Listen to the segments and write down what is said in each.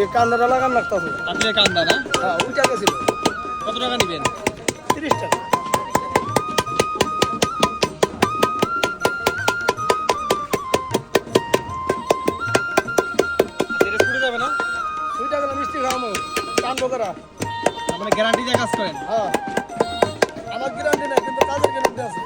এই কান্দাটা লাগান লাগতেছে। আপনি কান্দা না? হ্যাঁ ওই টাকা কত টাকা নেবেন? তিরিশ টাকা। এটা ছুটে যাবে না? দুই টাকা মিষ্টি খাওয়ামো কান্দো করা। মানে গ্যারান্টি দিয়ে কাজ করেন? হ্যাঁ। আমার গ্যারান্টি নাই কিন্তু কাজের গ্যারান্টি আছে।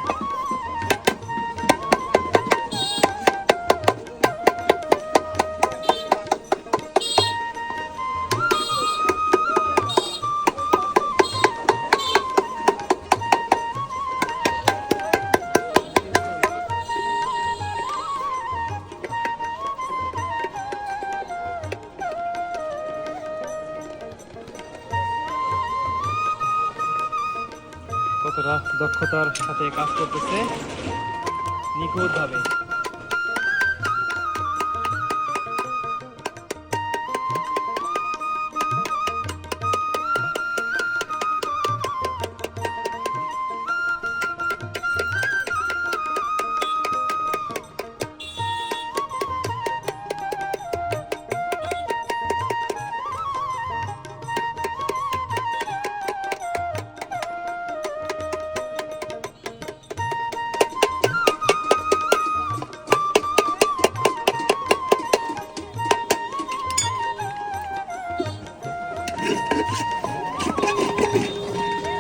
কতটা দক্ষতার সাথে কাজ করতেছে নিখুঁতভাবে।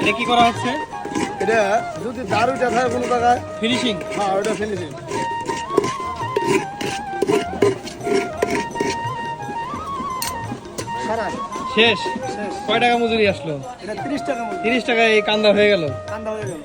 এটা কি করা হচ্ছে? এটা যদি দারু উঠে থাকে কোনো জায়গায় ফিনিশিং হ্যাঁ ওটা ফিনিশিং শেষ। শেষ। কয় টাকা মজুরি আসলো? এটা তিরিশ টাকা মতো তিরিশ টাকায় এই কান্দা হয়ে গেল। কান্দা হয়ে গেল।